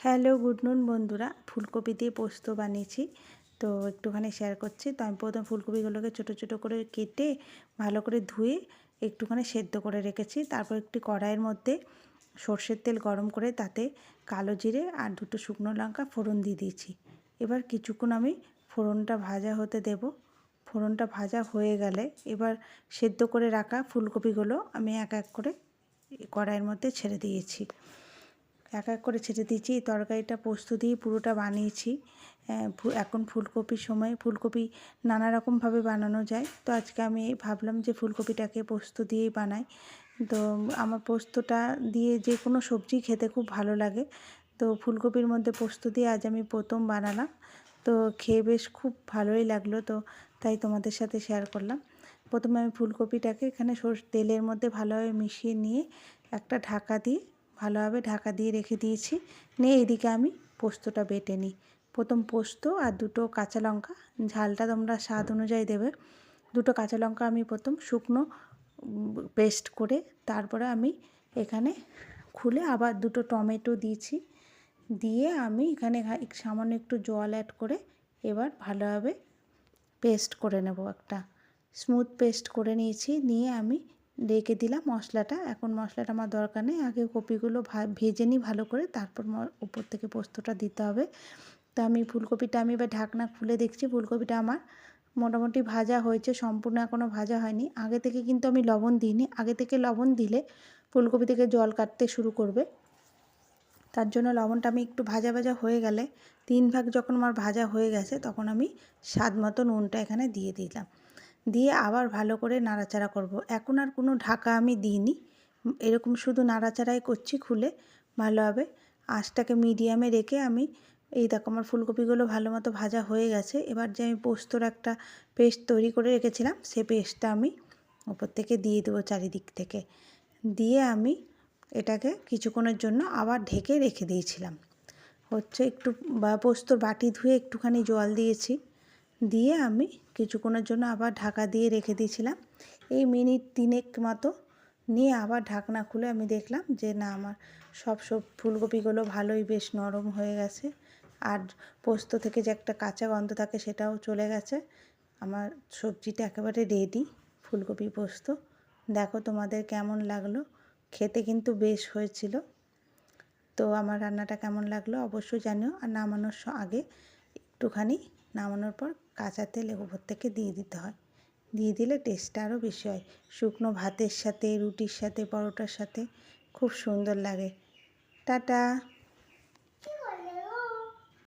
Hello, good নুন বন্ধুরা। ফুলকপি দিয়ে পোস্ত বানিয়েছি। তো একটুখানি শেয়ার করছি। তো আমি প্রথম ফুলকপিগুলোকে ছোটো ছোটো করে কেটে, ভালো করে ধুয়ে, একটুখানি সেদ্ধ করে রেখেছি। তারপর একটি কড়াইয়ের মধ্যে সর্ষের তেল গরম করে তাতে কালো জিরে আর দুটো শুকনো লঙ্কা ফোড়ন দিয়ে দিয়েছি। এবার কিছুক্ষণ আমি ফোড়নটা ভাজা হতে দেব। ফোড়নটা ভাজা হয়ে গেলে এবার সেদ্ধ করে রাখা ফুলকপিগুলো আমি এক এক করে কড়াইয়ের মধ্যে ছেড়ে দিয়েছি। এক এক করে ছেড়ে দিয়েছি। এই তরকারিটা পোস্ত দিয়ে পুরোটা বানিয়েছি। এখন ফুলকপির সময়। ফুলকপি নানা রকমভাবে বানানো যায়। তো আজকে আমি ভাবলাম যে ফুলকপিটাকে পোস্ত দিয়েই বানাই। তো আমার পোস্তটা দিয়ে যে কোনো সবজি খেতে খুব ভালো লাগে। তো ফুলকপির মধ্যে পোস্ত দিয়ে আজ আমি প্রথম বানালাম। তো খেয়ে বেশ খুব ভালোই লাগল। তো তাই তোমাদের সাথে শেয়ার করলাম। প্রথমে আমি ফুলকপিটাকে এখানে তেলের মধ্যে ভালোভাবে মিশিয়ে নিয়ে একটা ঢাকা দিয়ে ভালোভাবে ঢাকা দিয়ে রেখে দিয়েছি। নিয়ে এদিকে আমি পোস্তটা বেটে নিই। প্রথম পোস্ত আর দুটো কাঁচা লঙ্কা, ঝালটা তোমরা স্বাদ অনুযায়ী দেবে। দুটো কাঁচা লঙ্কা আমি প্রথম শুকনো পেস্ট করে তারপরে আমি এখানে খুলে আবার দুটো টমেটো দিয়েছি। দিয়ে আমি এখানে সামান্য একটু জল অ্যাড করে এবার ভালোভাবে পেস্ট করে নেব একটা। স্মুথ পেস্ট করে নিয়েছি। নিয়ে আমি রেখে দিলাম মশলাটা। এখন মশলাটা আমার দরকার নেই। আগে কপিগুলো ভেজে নিই ভালো করে। তারপর উপর থেকে পোস্তটা দিতে হবে। তো আমি ফুলকপিটা, আমি এবার ঢাকনা খুলে দেখছি ফুলকপিটা আমার মোটামুটি ভাজা হয়েছে। সম্পূর্ণ এখনও ভাজা হয়নি। আগে থেকে কিন্তু আমি লবণ দিইনি। আগে থেকে লবণ দিলে ফুলকপি থেকে জল কাটতে শুরু করবে। তার জন্য লবণটা আমি একটু ভাজা ভাজা হয়ে গেলে তিন ভাগ যখন আমার ভাজা হয়ে গেছে তখন আমি স্বাদ মতো নুনটা এখানে দিয়ে দিলাম। দিয়ে আবার ভালো করে নাড়াচাড়া করব। এখন আর কোনো ঢাকা আমি দিইনি। এরকম শুধু নাড়াচাড়াই করছি খুলে। ভালোভাবে আঁচটাকে মিডিয়ামে রেখে আমি, এই দেখো আমার ফুলকপিগুলো ভালো মতো ভাজা হয়ে গেছে। এবার যে আমি পোস্তর একটা পেস্ট তৈরি করে রেখেছিলাম, সে পেস্টটা আমি ওপর থেকে দিয়ে দেবো চারিদিক থেকে। দিয়ে আমি এটাকে কিছুক্ষণের জন্য আবার ঢেকে রেখে দিয়েছিলাম। হচ্ছে একটু বা পোস্তর বাটি ধুয়ে একটুখানি জল দিয়েছি। দিয়ে আমি কিছুক্ষণের জন্য আবার ঢাকা দিয়ে রেখে দিয়েছিলাম। এই মিনিট তিনেক মতো নিয়ে আবার ঢাকনা খুলে আমি দেখলাম যে না, আমার সব সব ফুলকপিগুলো ভালোই বেশ নরম হয়ে গেছে। আর পোস্ত থেকে যে একটা কাঁচা গন্ধ থাকে সেটাও চলে গেছে। আমার সবজিটা একেবারে রেডি ফুলকপি পোস্ত। দেখো তোমাদের কেমন লাগল? খেতে কিন্তু বেশ হয়েছিল। তো আমার রান্নাটা কেমন লাগল অবশ্যই জানিও। আর নামানোর আগে একটুখানি নামানোর পর কাঁচা তেল উপর থেকে দিয়ে দিতে হয়। দিয়ে দিলে টেস্টটা আরও বেশি হয়। শুকনো ভাতের সাথে, রুটির সাথে, পরোটার সাথে খুব সুন্দর লাগে। টাটা!